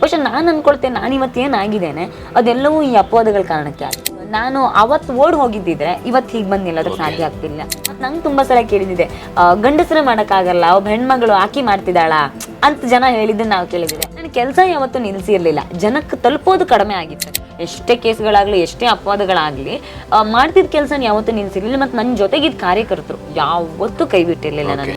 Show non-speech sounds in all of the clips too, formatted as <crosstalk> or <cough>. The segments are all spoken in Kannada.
ಬಹುಶಃ ನಾನು ಅನ್ಕೊಳ್ತೇನೆ ನಾನು ಇವತ್ತು ಏನಾಗಿದ್ದೇನೆ ಅದೆಲ್ಲವೂ ಈ ಅಪವಾದಗಳ ಕಾರಣಕ್ಕೆ ಆಗಿದೆ. ನಾನು ಅವತ್ತು ಓಡ್ ಹೋಗಿದ್ದಿದ್ರೆ ಇವತ್ತು ಹೀಗೆ ಬಂದು ನಿಲ್ಲೋದಕ್ಕೆ ಸಾಧ್ಯ ಆಗ್ತಿಲ್ಲ ಮತ್ತು ನಂಗೆ ತುಂಬ ಸಲ ಕೇಳಿದ್ದಿದೆ ಗಂಡಸರೇ ಮಾಡೋಕ್ಕಾಗಲ್ಲ ಒಬ್ಬ ಹೆಣ್ಮಗಳು ಆಕಿ ಮಾಡ್ತಿದ್ದಾಳ ಅಂತ ಜನ ಹೇಳಿದ್ದು ನಾವು ಕೇಳಿದ್ದೆ ನನ್ನ ಕೆಲಸ ಯಾವತ್ತೂ ನಿಲ್ಲಿಸಿರಲಿಲ್ಲ ಜನಕ್ಕೆ ತಲುಪೋದು ಕಡಿಮೆ ಆಗಿತ್ತು. ಎಷ್ಟೇ ಕೇಸ್ಗಳಾಗಲಿ ಎಷ್ಟೇ ಅಪವಾದಗಳಾಗಲಿ ಮಾಡ್ತಿದ್ದ ಕೆಲಸ ಯಾವತ್ತೂ ನಿಲ್ಲಿಸಿರಲಿಲ್ಲ ಮತ್ತು ನನ್ನ ಜೊತೆಗಿದ್ದ ಕಾರ್ಯಕರ್ತರು ಯಾವತ್ತೂ ಕೈ ಬಿಟ್ಟಿರಲಿಲ್ಲ ನನಗೆ.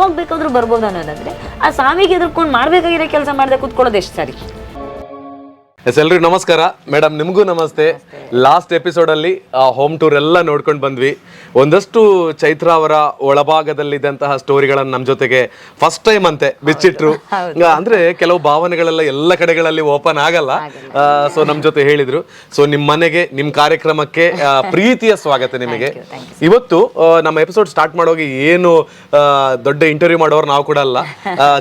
ಯಾವಾಗ ಬೇಕಾದ್ರೂ ಬರ್ಬೋದು ಅನ್ನೋದಾದ್ರೆ ಆ ಸಾವಿಗೆ ಎದುರ್ಕೊಂಡು ಮಾಡ್ಬೇಕಾಗಿರೋ ಕೆಲಸ ಮಾಡದೆ ಕೂತ್ಕೊಳ್ಳೋದು ಎಷ್ಟು ಸರಿ. ಎಸ್ ಎಲ್ರಿಗೂ ನಮಸ್ಕಾರ. ಮೇಡಮ್ ನಿಮಗೂ ನಮಸ್ತೆ. ಲಾಸ್ಟ್ ಎಪಿಸೋಡಲ್ಲಿ ಹೋಮ್ ಟೂರ್ ಎಲ್ಲ ನೋಡ್ಕೊಂಡು ಬಂದ್ವಿ. ಒಂದಷ್ಟು ಚೈತ್ರ ಅವರ ಒಳಭಾಗದಲ್ಲಿದ್ದಂತಹ ಸ್ಟೋರಿಗಳನ್ನ ನಮ್ಮ ಜೊತೆಗೆ ಫಸ್ಟ್ ಟೈಮ್ ಅಂತೆ ಬಿಚ್ಚಿಟ್ರು. ಅಂದ್ರೆ ಕೆಲವು ಭಾವನೆಗಳೆಲ್ಲ ಎಲ್ಲ ಕಡೆಗಳಲ್ಲಿ ಓಪನ್ ಆಗಲ್ಲ. ಸೊ ನಮ್ಮ ಜೊತೆ ಹೇಳಿದ್ರು. ಸೊ ನಿಮ್ಮ ಮನೆಗೆ ನಿಮ್ಮ ಕಾರ್ಯಕ್ರಮಕ್ಕೆ ಪ್ರೀತಿಯ ಸ್ವಾಗತ ನಿಮಗೆ. ಇವತ್ತು ನಮ್ಮ ಎಪಿಸೋಡ್ ಸ್ಟಾರ್ಟ್ ಮಾಡೋಗಿ ಏನು ದೊಡ್ಡ ಇಂಟರ್ವ್ಯೂ ಮಾಡೋರು ನಾವು ಕೂಡ ಅಲ್ಲ.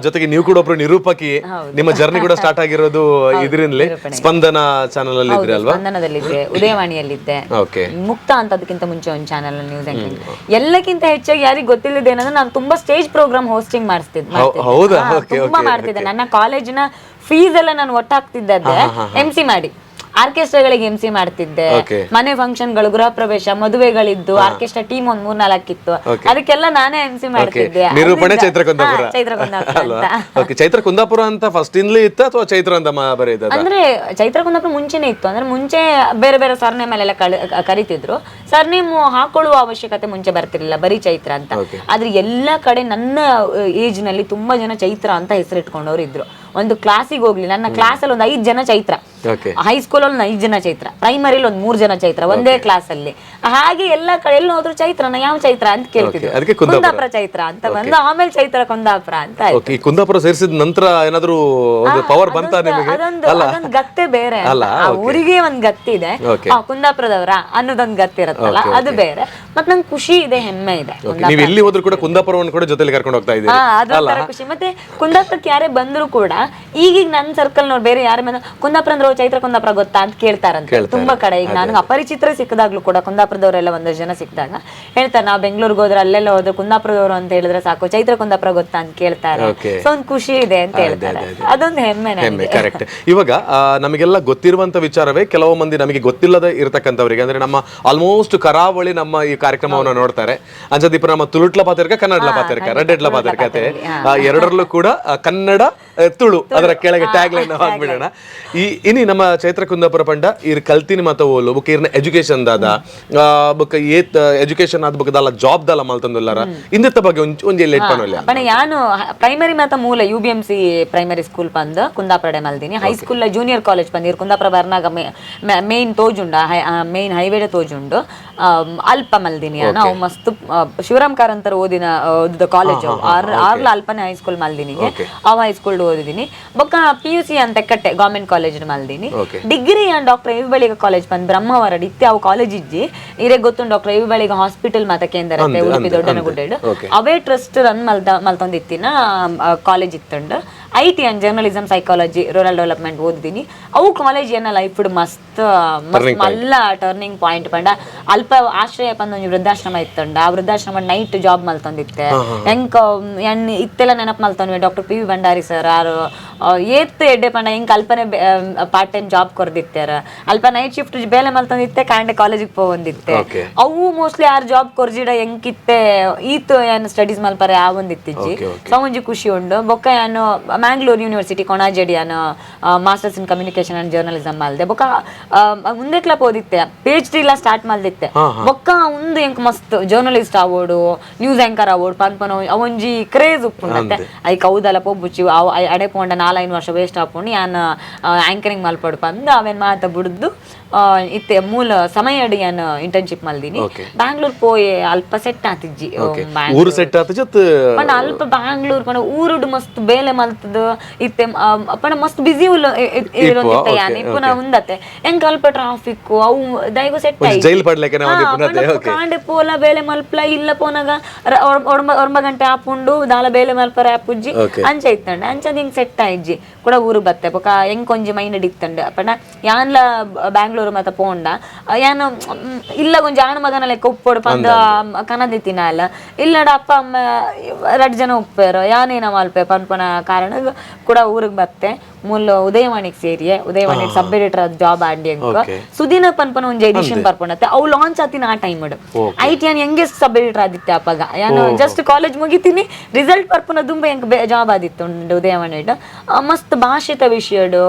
ಜೊತೆಗೆ ನೀವು ಕೂಡ ಒಬ್ರು ನಿರೂಪಕಿ. ನಿಮ್ಮ ಜರ್ನಿ ಕೂಡ ಸ್ಟಾರ್ಟ್ ಆಗಿರೋದು ಇದರಿಂದಲೇ. ಸ್ಪಂದನ ಚಾನಲ್ ಅಲ್ಲಿ ಇದ್ರಿ ಅಲ್ವಾ ಸ್ಪಂದನದಲ್ಲಿದ್ದೆ ಉದಯವಾಣಿಯಲ್ಲಿದ್ದೆ. ಓಕೆ ಮುಕ್ತ ಅಂತ ಅದಕ್ಕಿಂತ ಮುಂಚೆ ಒಂದು ಚಾನಲ್ ನ್ಯೂಸ್ ಆಂಕರಿಂಗ್ ಎಲ್ಲಕ್ಕಿಂತ ಹೆಚ್ಚಾಗಿ ಯಾರಿಗೆ ಗೊತ್ತಿಲ್ಲದೆ ಏನಂದ್ರೆ ನಾನು ತುಂಬಾ ಸ್ಟೇಜ್ ಪ್ರೋಗ್ರಾಮ್ ಹೋಸ್ಟಿಂಗ್ ಮಾಡ್ತಿದ್ದೆ. ಹೌದಾ? ತುಂಬಾ ಮಾಡ್ತಿದ್ದೆ. ನನ್ನ ಕಾಲೇಜಿನ ಫೀಸ್ ಎಲ್ಲ ನಾನು ಒಟ್ಟಾಗ್ತಿದ್ದೆ ಎಂ ಸಿ ಮಾಡಿ. ಆರ್ಕೆಸ್ಟ್ರಾಗಳಿಗೆ ಎಂ ಸಿ ಮಾಡ್ತಿದ್ದೆ. ಮನೆ ಫಂಕ್ಷನ್ಗಳು ಗೃಹ ಪ್ರವೇಶ ಮದುವೆಗಳಿದ್ದು ಆರ್ಕೆಸ್ಟ್ರಾ ಟೀಮ್ ಒಂದ್ ಮೂರ್ ನಾಲ್ಕಿತ್ತು ಅದಕ್ಕೆಲ್ಲ ನಾನೇ ಎಂ ಸಿ ಮಾಡ್ತಿದ್ದೆ. ನಿರೂಪಣೆ ಚೈತ್ರ ಕುಂದಾಪುರ. ಚೈತ್ರ ಕುಂದಾಪುರ ಅಂತ. ಓಕೆ ಚೈತ್ರ ಕುಂದಾಪುರ ಅಂತ ಫಸ್ಟ್ ಇಂದ್ಲೇ ಇತ್ತು ಅಥವಾ ಚೈತ್ರ ಅಂತ? ಅಂದ್ರೆ ಚೈತ್ರ ಕುಂದಾಪುರ ಮುಂಚೆನೆ ಇತ್ತು. ಅಂದ್ರೆ ಮುಂಚೆ ಬೇರೆ ಬೇರೆ ಸರ್ನೇಮ್ ಅಲ್ಲೆಲ್ಲ ಕರಿತಿದ್ರು. ಸರ್ನೇಮ್ ಹಾಕೊಳ್ಳುವ ಅವಶ್ಯಕತೆ ಮುಂಚೆ ಬರ್ತಿರ್ಲಿಲ್ಲ ಬರೀ ಚೈತ್ರ ಅಂತ. ಆದ್ರೆ ಎಲ್ಲಾ ಕಡೆ ನನ್ನ ಏಜ್ನಲ್ಲಿ ತುಂಬಾ ಜನ ಚೈತ್ರ ಅಂತ ಹೆಸರಿಟ್ಕೊಂಡವ್ರು ಇದ್ರು ಒಂದು ಕ್ಲಾಸಿಗೆ ಹೋಗ್ಲಿ. ನನ್ನ ಕ್ಲಾಸ್ ಅಲ್ಲಿ ಒಂದು ಐದ್ ಜನ ಚೈತ್ರ. ಹೈಸ್ಕೂಲ್ ಅಲ್ಲಿ ಐದು ಜನ ಚೈತ್ರ. ಪ್ರೈಮರಿಲಿ ಒಂದು ಮೂರು ಜನ ಚೈತ್ರ ಒಂದೇ ಕ್ಲಾಸ್ ಅಲ್ಲಿ ಹಾಗೆ ಎಲ್ಲ ಕಡೆ ಎಲ್ಲಿ ಹೋದ್ರು ಚೈತ್ರನ ಯಾವ ಚೈತ್ರ ಅಂತ ಕೇಳ್ತಿದ್ರು. ಕುಂದಾಪುರ. ಚೈತ್ರ ಅಂತ ಬಂದು ಆಮೇಲೆ ಚೈತ್ರ ಕುಂದಾಪುರ ಅಂತ ಈ ಕುಂದಾಪುರ ಸೇರಿಸಿದ ನಂತರ ಏನಾದ್ರೂ ಒಂದು ಪವರ್ ಬಂತ ನಿಮಗೆ? ಅದೊಂದು ಗತ್ತೆ ಬೇರೆ ಅಲ್ಲ, ಆ ಊರಿಗೆ ಒಂದ್ ಗತ್ತಿ ಇದೆ ಕುಂದಾಪುರದವರ ಅನ್ನೋದೊಂದು ಗತ್ತಿ ಇರುತ್ತಲ್ಲ ಅದು ಬೇರೆ. ಮತ್ ನಂಗೆ ಖುಷಿ ಇದೆ ಹೆಮ್ಮೆ ಇದೆ ನೀವು ಎಲ್ಲಿ ಹೋದ್ರು ಕೂಡ ಕುಂದಾಪುರವನ್ನು ಕೂಡ ಜೊತೆಲಿ ಕರ್ಕೊಂಡು ಹೋಗ್ತಾ ಇದ್ದೀರಿ. ಅದೊಂಥರ ಖುಷಿ. ಮತ್ತೆ ಕುಂದಾಪುರಕ್ಕೆ ಯಾರೇ ಬಂದ್ರು ಕೂಡ ಈಗೀಗ ನನ್ನ ಸರ್ಕಲ್ ನೋಡಿ ಬೇರೆ ಯಾರ ಮೇಲೆ ಕುಂದಾಪುರ ಅಂದ್ರೆ ಚೈತ್ರ ಕುಂದಾಪುರ ಗೊತ್ತಾ? ಅಂತ ಕೇಳ್ತಾರಂತೆ. ತುಂಬಾ ಕಡೆ ಈಗ ನನಗೆ ಅಪರಿಚಿತ್ರ ಸಿಕ್ಕದಾಗ್ಲೂ ಕೂಡ ಕುಂದಾಪುರದವರೆಲ್ಲ ಒಂದಷ್ಟು ಜನ ಸಿಕ್ಕಿದಾಗ ಹೇಳ್ತಾರೆ ನಾವು ಬೆಂಗಳೂರಿಗೆ ಹೋದ್ರೆ ಅಲ್ಲೆಲ್ಲ ಹೋದ್ರೆ ಕುಂದಾಪುರದವರು ಅಂತ ಹೇಳಿದ್ರೆ ಸಾಕು ಚೈತ್ರ ಕುಂದಾಪುರ ಗೊತ್ತಾ ಅಂತ ಕೇಳ್ತಾರೆ. ಸೊ ಒಂದ್ ಖುಷಿ ಇದೆ ಅಂತ ಹೇಳ್ತಾರೆ. ಅದೊಂದು ಹೆಮ್ಮೆ ಹೆಮ್ಮೆ ಕರೆಕ್ಟ್ ಇವಾಗ ನಮಗೆಲ್ಲ ಗೊತ್ತಿರುವಂತ ವಿಚಾರವೇ ಕೆಲವು ಮಂದಿ ನಮಗೆ ಗೊತ್ತಿಲ್ಲದ ಇರತಕ್ಕಂಥವರಿಗೆ. ಅಂದ್ರೆ ನಮ್ಮ ಆಲ್ಮೋಸ್ಟ್ ಕರಾವಳಿ ನಮ್ಮ ಈ ಕಾರ್ಯಕ್ರಮವನ್ನು ನೋಡ್ತಾರೆ. ಅಂಜದೀಪ ನಮ್ಮ ತುಳುಟ್ಲ ಪಾತರಿಕ ಕನ್ನಡ ಪಾತ್ರಕ ರೆಡ್ಡೆಡ್ಲ ಪಾತರಿಕತೆ ಆ, ಎರಡರಲ್ಲೂ ಕೂಡ ಕನ್ನಡ ತುಳು ಅದರ ಕೆಳಗೆ ಟ್ಯಾಗ್ ಲೈನ್ ಹಾಕ್ಬಿಡೋಣ. ಈ ಇನಿ ನಮ್ಮ ಚೈತ್ರ ಕುಂದಾಪುರ ಪಂಡ ಇರ್ ಕಲ್ತಿನಿ ಮತ ಓಲು ಬುಕ್ ಇರ್ನ ಎಜುಕೇಶನ್ ದಾದ. ಬುಕ್ ಏತ್ ಎಜುಕೇಶನ್ ಆದ ಬುಕ್ ದಾಲ ಜಾಬ್ ದಲ್ಲ ಮಲ್ತಂದುಲ್ಲಾರ. ಇಂದಿತ್ತ ಬಗ್ಗೆ ಒಂಜಿ ಎಲ್ಲಿ ಇಟ್ಕೊಂಡಿಲ್ಲ ಪಣ ಯಾನು ಪ್ರೈಮರಿ ಮಾತ ಮೂಲ U B M C primary school ಬಂದ ಕುಂದಾಪುರ ಮಲ್ದಿನಿ. ಹೈಸ್ಕೂಲ್ ಜೂನಿಯರ್ ಕಾಲೇಜ್ ಬಂದಿರ್ ಕುಂದಾಪುರ ಬರ್ನಾಗ ಮೇನ್ ತೋಜುಂಡ ಮೇನ್ ಹೈವೇಡ ತೋಜುಂಡು. ಅಲ್ಪ ಮಲ್ದಿನಿ ನಾವು ಮಸ್ತ್ ಶಿವರಾಮ್ ಕಾರಂತರ ಓದಿನ ಓದಿದ ಕಾಲೇಜ್ ಆರ್ಲ ಅಲ್ಪನೆ ಹೈಸ್ಕೂಲ್ ಮಲ್ದಿನಿಗೆ ಅವ ಹೈಸ್ಕೂಲ್ ಓದಿದೀನಿ. ಬೊಕ್ಕ ಪಿ ಯು ಸಿ ಅಂತ ಕಟ್ಟೆ government college ಮಲ್ದಿನಿ. Degree doctor A V Baliga college ಬಂದ್ ಬ್ರಹ್ಮವರ ಇತ್ತೆ ಅವು ಕಾಲೇಜ್ ಇಜ್ಜಿ. ಇರೇ ಗೊತ್ತುಂಡು ಡಾಕ್ಟರ್ ಎವಿ ಬಳಿಗ ಹಾಸ್ಪಿಟಲ್ ಮಾತ ಕೇಂದ್ರ ಉಡುಪಿ ದೊಡ್ಡನಗುಡ್ಡೆ ಅವೇ ಟ್ರಸ್ಟ್ ರನ್ ಮಲ್ತ ಮಲ್ತೊಂದಿತ್ತಿನ college ಇತ್ತಂಡು. I T and journalism psychology rural development ಓದಿದ್ದೀನಿ. ಅವು ಕಾಲೇಜ್ ಏನ ಲೈಫ್ ಮಸ್ತ್ ಮಸ್ತ್ ಮಲ್ಲ ಟರ್ನಿಂಗ್ ಪಾಯಿಂಟ್ ಪಂಡ. ಅಲ್ಪ ಆಶ್ರಯ ಪಂದ ಒಂಜಿ ವೃದ್ಧಾಶ್ರಮ ಇತ್ತಂಡ. ಆ ವೃದ್ಧಾಶ್ರಮ ನೈಟ್ ಜಾಬ್ ಮಲ್ತೊಂದಿತ್ತೆ ಹೆಂಗ್ ಎನ್ ಇತ್ತೆಲ್ಲ ನೆನಪು ಮಲ್ತೊಂದ್ವಿ doctor P V Bhandari sir ಆರು ಆ, ಏತ್ ಎಡ್ಡೆ ಪಂಡ ಹೆಂಗ್ ಅಲ್ಪನೆ ಪಾರ್ಟ್ ಟೈಮ್ ಜಾಬ್ ಕೊರ್ದಿತ್ತಾರ. ಅಲ್ಪ ನೈಟ್ ಶಿಫ್ಟ್ ಬೇಲೆ ಮಲ್ತೊಂದಿತ್ತೆ ಕಾಂಡೆ ಕಾಲೇಜಿಗೆ Okay. ಅವು ಮೋಸ್ಟ್ಲಿ ಯಾರು ಜಾಬ್ ಕೊರ್ಜಿಡ ಹೆಂಗಿತ್ತೆ ಈತ್ ಏನು ಸ್ಟಡೀಸ್ ಮಲ್ಪರೆ ಆ ಒಂದಿತ್ತಿಜ್ಜಿ. ಸೊ ಒಂಜಿ ಖುಷಿ ಉಂಡು. ಬೊಕ್ಕ ಏನು Mangalore university ಕೊಣಾಜೆಡಿಯನ masters in communication and journalism ಮಲ್ದೆ ಬೊಕ್ಕ ಆ, ಮುಂದೆ ಕ್ಲಬ್ ಓದಿತ್ತೆ. ಪಿ ಎಚ್ ಡಿ ಎಲ್ಲ ಸ್ಟಾರ್ಟ್ ಮಲ್ದಿತ್ತೆ ಬೊಕ್ಕ ಒಂದು ಎಂಕ್ ಮಸ್ತ್ journalist award news anchor award ಪನ್ಪನ ಅವೊಂಜಿ ಕ್ರೇಜ್ ಉಪ್ಪುಂಡತ್ತೆ ಐ ಕೌದಲ ಪೋಬುಚ್ಚಿ ಅವು ಅಡೆ ಪೋಂಡ ನಾಲ್ಕೈದು ವರ್ಷ ವೇಸ್ಟ್ ಆಪುಂಡು ಯಾನ್ ಆಂಕರಿಂಗ್ ಮಲ್ಪಡು ಬಂದು ಅವೇನ್ ಮಾತ ಬಿಡ್ದು ಇತ್ತೆ ಮೂಲ ಸಮಯಡ್ ಯಾನ್ ಇಂಟರ್ನ್ಶಿಪ್ ಮಲ್ದಿನಿ. ಬ್ಯಾಂಗ್ಳೂರ್ ಪೋಯೆ ಅಲ್ಪ ಸೆಟ್ ಆತಿಜ್ಜಿ ಬ್ಯಾಂಗ್ಳೂರ್ ಊರು ಸೆಟ್ ಆತಿಜ್ಜಿ ಅಲ್ಪ ಬ್ಯಾಂಗ್ಳೂರ್ ಪಂಡ ಊರುಡು ಮಸ್ತ್ ಬೇಲೆ ಮಲ್ತದ ಇತ್ತೆ ಅಪ್ಪಣ ಮಸ್ತ್ ಬಿಸಿ ಉಲ್ಲ ಇರೋದಿತ್ತ ಯಾನ್ ಇಪ್ಪುನ ಉಂದತೆ ಎಂಕ್ ಅಲ್ಪ ಟ್ರಾಫಿಕ್ ಅವು ದೈವ ಸೆಟ್ ಜೈಲ್ ಪಡ್ಲೆಕೆ ನಾವು ಪುನತೆ ಓಕೆ ಕಾಂಡೆ ಪೋಲ ಬೇಲೆ ಮಲ್ಪಲ ಇಲ್ಲ ಪೋನಾಗ ಒಡಂಬ ಒರ್ಮ ಗಂಟೆ ಆಪುಂಡು ದಾಲ ಬೇಲೆ ಮಲ್ಪರ ಆಪುಜ್ಜಿ. ಅಂಚ ಇತ್ತಂಡ ಅಂಚದ ಹಿಂಗ್ ಸೆಟ್ ಆಯ್ಜಿ ಕೂಡ ಊರು ಬತ್ತೆ ಬೊಕ ಹೆಂಗ್ ಕೊಂಜಿ ಮೈಂಡ್ ಇತ್ತಂಡ ಅಪ್ಪಣ ಯಾನ್ಲ ಬ್ಯಾಂಗ್ಳೂರು ಮತ್ತ ಪೋಂಡ ಯಾನ ಇಲ್ಲ ಕೊಂಚ ಆಣ ಮಗನ ಲೆಕ್ಕ ಉಪ್ಪೊಡು ಪಂದ ಕನದಿತ್ತಿನ ಅಲ್ಲ ಇಲ್ಲಡ ಅಪ್ಪ ಅಮ್ಮ ಎರಡು ಜನ ಉಪ್ಪೇರೋ ಯಾನೇನ ಮಲ್ಪೆ ಪನ್ಪನ ಕಾರಣ ಕೂಡ ಊರಿಗೆ ಬತ್ತೆ ಮೂಲ ಉದಯವಾಣಿಗೆ ಸೇರಿ ಉದಯವಾಣಿ ಸಬ್ ಎಡಿಟರ್ ಜಾಬ್ ಆಡಿ ಅಂಕ. ಸುದಿನ ಪನ್ಪನ ಒಂಜಿ ಎಡಿಷನ್ ಬರ್ಪಣತ್ತೆ ಅವು ಲಾಂಚ್ ಆತಿನ ಆ ಟೈಮ್ ಐಟಿ ಯಾನ್ ಹೆಂಗೆ ಸಬ್ ಎಡಿಟರ್ ಆದಿತ್ತೆ ಅಪ್ಪಾಗ? ಯಾನು ಜಸ್ಟ್ ಕಾಲೇಜ್ ಮುಗಿತೀನಿ ರಿಸಲ್ಟ್ ಬರ್ಪುನ ದುಂಬ ಹೆಂಗ್ ಜಾಬ್ ಆದಿತ್ತು ಉದಯವಾಣಿ ಉದಯವಾಣಿಡ್ ಮಸ್ತ್ ಭಾಷಿತ ವಿಷಯಡು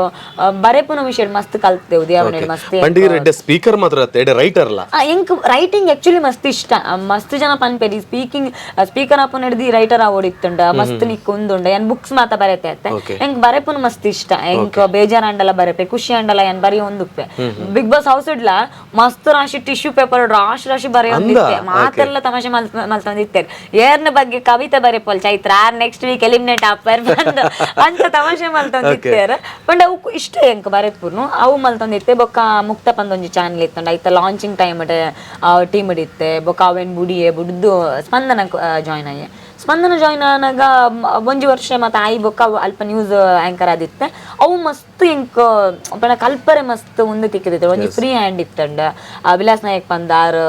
ಬರೆಪುನ ವಿಷಯ ಮಸ್ತ್ ಕಲ್ತೆ ಉದಯವಾಣಿ ಮಸ್ತ್ ಸ್ಪೀಕರ್ ಮಾತ್ರ ರೈಟರ್ ಎಂಕ್ ರೈಟಿಂಗ್ ಆಕ್ಚುಲಿ ಮಸ್ತ್ ಇಷ್ಟ. ಮಸ್ತ್ ಜನ ಪನ್ಪೇರಿ ಸ್ಪೀಕಿಂಗ್ ಸ್ಪೀಕರ್ ಅಪ್ಪ ನಡೆದಿ ರೈಟರ್ ಓಡಿತ್ತುಂಡ ಮಸ್ತ್ ನಿಕ್ ಉಂದುಂಡ ಏನ್ ಬುಕ್ಸ್ ಮಾತ ಬರೆತೆ ಅತ್ತೆ. ಎಂಕ್ ಬರೆಪುನ ಮಸ್ತ್ ಇಷ್ಟ. ಎಂಕ್ ಬೇಜಾರ್ ಅಂಡಲ ಬರೆಪೆ ಖುಷಿ ಆಂಡಲ ಏನ್ ಬರಿ ಒಂದುಪ್ಪೆ ಬಿಗ್ ಬಾಸ್ ಹೌಸ್ ಇಡ್ಲ? ಮಸ್ತ್ ರಾಶಿ ಟಿಶ್ಯೂ ಪೇಪರ್ ರಾಶಿ ರಾಶಿ ಬರೆಯೋದಿತ್ತೆ ಮಾತೆಲ್ಲ ತಮಾಷೆ ಮಲ್ತಂದಿತ್ತೆ ಏರ್ನ ಬಗ್ಗೆ ಕವಿತೆ ಬರೆಪಲ್ ಚೈತ್ರ ನೆಕ್ಸ್ಟ್ ವೀಕ್ ಎಲಿಮಿನೇಟ್ ಆಪರ್ ಬಂದು ಅಂತ ತಮಾಷೆ ಮಲ್ತಂದಿತ್ತೇರ್ ಪಂಡ ಅವು ಇಷ್ಟ ಎಂಕ್ ಬರೆಪುನು ಅವು ಮಲ್ತಂದಿತ್ತೆ ಬೊಕ್ಕ ಮುಕ್ತ ಪಂದೊಂಜಿ ಚಾನಲ್ ಇತ್ತಂಡ. ಐತ ಲಾಂಚಿಂಗ್ ಟೈಮ್ ಟೀಮ್ ಇಡಿತ್ತೆ ಬೊಕ್ಕ ಅವೇನ್ ಬುಡಿಯೇ ಬುಡ್ದು ಸ್ಪಂದನ ಜಾಯ್ನ್ ಆಯ್ಯೆ ಸ್ಪಂದನ ಜಾಯ್ನ್ ಆನಾಗ ಒಂಜಿ ವರ್ಷ ಮತ್ತೆ ಆಯಿ ಬೊಕ್ಕ ಅಲ್ಪ ನ್ಯೂಸ್ ಆಂಕರ್ ಆದಿತ್ತೆ. ಅವು ಮಸ್ತ್ ಇಂಕ್ ಪಂಡ ಕಲ್ಪರೆ ಮಸ್ತ್ ಮುಂದೆ ತಿಕ್ಕಿದಿತ್ತೆ. ಒಂಜಿ ಫ್ರೀ ಹ್ಯಾಂಡ್ ಇತ್ತಂಡ. ವಿಲಾಸ್ ನಾಯಕ್ ಪಂದಾರ್